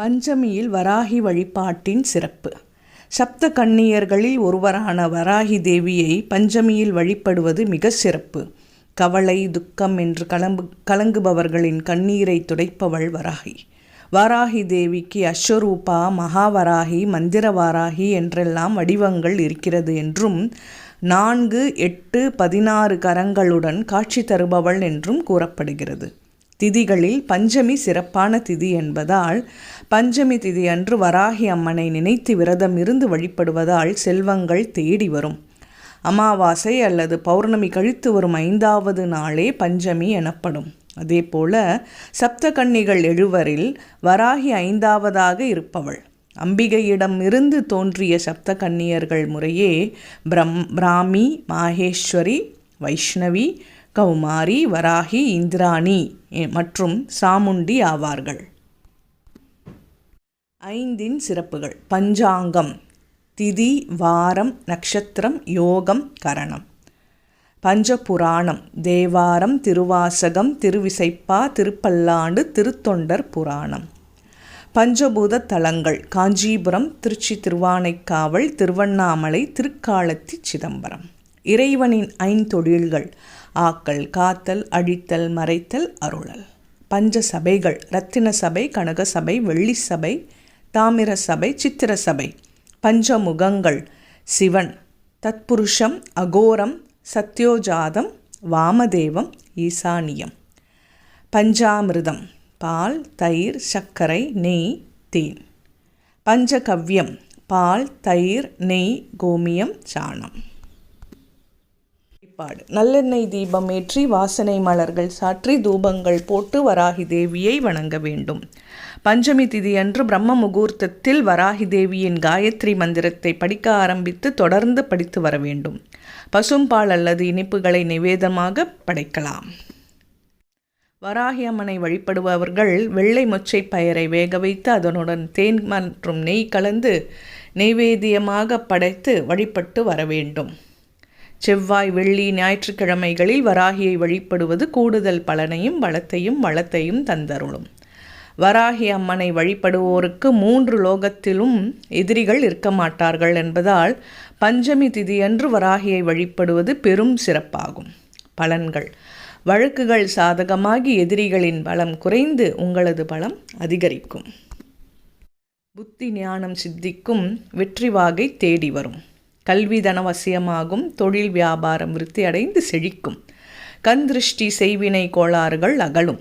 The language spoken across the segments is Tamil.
பஞ்சமியில் வராகி வழிபாட்டின் சிறப்பு. சப்த கண்ணியர்களில் ஒருவரான வராகி தேவியை பஞ்சமியில் வழிபடுவது மிக சிறப்பு. கவலை துக்கம் என்று கலம்பு கலங்குபவர்களின் கண்ணீரை துடைப்பவள் வராகி. வாராகி தேவிக்கு அஸ்வரூபா மகாவராகி மந்திரவாராகி என்றெல்லாம் வடிவங்கள் இருக்கிறது என்றும் நான்கு எட்டு பதினாறு கரங்களுடன் காட்சி தருபவள் என்றும் கூறப்படுகிறது. திதிகளில் பஞ்சமி சிறப்பான திதி என்பதால் பஞ்சமி திதி அன்று வராகி அம்மனை நினைத்து விரதம் இருந்து வழிபடுவதால் செல்வங்கள் தேடி வரும். அமாவாசை அல்லது பௌர்ணமி கழித்து வரும் ஐந்தாவது நாளே பஞ்சமி எனப்படும். அதேபோல சப்தகன்னிகள் எழுவரில் வராகி ஐந்தாவதாக இருப்பவள். அம்பிகையிடம் இருந்து தோன்றிய சப்த கன்னியர்கள் முறையே பிரம் பிராமி மாகேஸ்வரி வைஷ்ணவி கௌமாரி வராகி இந்திராணி மற்றும் சாமுண்டி ஆவார்கள். ஐந்தின் சிறப்புகள். பஞ்சாங்கம். திதி வாரம் நட்சத்திரம் யோகம் கரணம். பஞ்சபுராணம். தேவாரம் திருவாசகம் திருவிசைப்பா திருப்பல்லாண்டு திருத்தொண்டர் புராணம். பஞ்சபூத தலங்கள் காஞ்சிபுரம் திருச்சி திருவானைக்காவல் திருவண்ணாமலை திருக்காலத்தி சிதம்பரம். இறைவனின் ஐந்தொழில்கள். ஆக்கல் காத்தல் அழித்தல் மறைத்தல் அருளல். பஞ்ச சபைகள் ரத்தின சபை கனக சபை வெள்ளி சபை தாமிர சபை சித்திர சபை பஞ்சமுகங்கள் சிவன் தத்புருஷம் அகோரம் சத்யோஜாதம் வாமதேவம் ஈசானியம். பஞ்சாமிர்தம் பால் தயிர் சர்க்கரை நெய் தேன். பஞ்சகவ்யம் பால் தயிர் நெய் கோமியம் சாணம். வழிபாடு. நல்லெண்ணெய் தீபம் ஏற்றி வாசனை மலர்கள் சாற்றி தூபங்கள் போட்டு வராகி தேவியை வணங்க வேண்டும். பஞ்சமி திதியன்று பிரம்ம முகூர்த்தத்தில் வராகி தேவியின் காயத்ரி மந்திரத்தை படிக்க ஆரம்பித்து தொடர்ந்து படித்து வர வேண்டும். பசும்பால் அல்லது இனிப்புகளை நிவேதமாக படைக்கலாம். வராகி அம்மனை வழிபடுபவர்கள் வெள்ளை மொச்சை பயரை வேக வைத்து அதனுடன் தேன் மற்றும் நெய் கலந்து நெய்வேதியமாக படைத்து வழிபட்டு வர வேண்டும். செவ்வாய் வெள்ளி ஞாயிற்றுக்கிழமைகளில் வராகியை வழிபடுவது கூடுதல் பலனையும் வளத்தையும் வளத்தையும் தந்தருளும். வராகி அம்மனை வழிபடுவோருக்கு மூன்று லோகத்திலும் எதிரிகள் இருக்க மாட்டார்கள் என்பதால் பஞ்சமி திதியன்று வராகியை வழிபடுவது பெரும் சிறப்பாகும். பலன்கள். வழக்குகள் சாதகமாகி எதிரிகளின் பலம் குறைந்து உங்களது பலம் அதிகரிக்கும். புத்தி ஞானம் சித்திக்கும் வெற்றி வாகை தேடி வரும். கல்வி தனவசியமாகும் தொழில் வியாபாரம் விருத்தி அடைந்து செழிக்கும். கண் திருஷ்டி செய்வினை கோளாறுகள் அகலும்.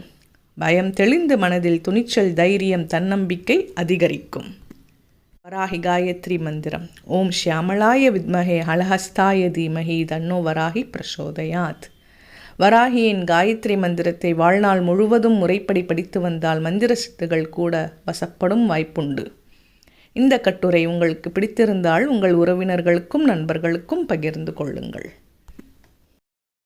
பயம் தெளிந்து மனதில் துணிச்சல் தைரியம் தன்னம்பிக்கை அதிகரிக்கும். வராகி காயத்ரி மந்திரம். ஓம் ஷியாமளாய வித்மகே ஹலஹஸ்தாய தீமகி தன்னோ வராகி பிரசோதயாத். வராகியின் காயத்ரி மந்திரத்தை வாழ்நாள் முழுவதும் முறைப்படி படித்து வந்தால் மந்திர சித்துகள் கூட வசப்படும் வாய்ப்புண்டு. இந்த கட்டுரை உங்களுக்கு பிடித்திருந்தால் உங்கள் உறவினர்களுக்கும் நண்பர்களுக்கும் பகிர்ந்து கொள்ளுங்கள்.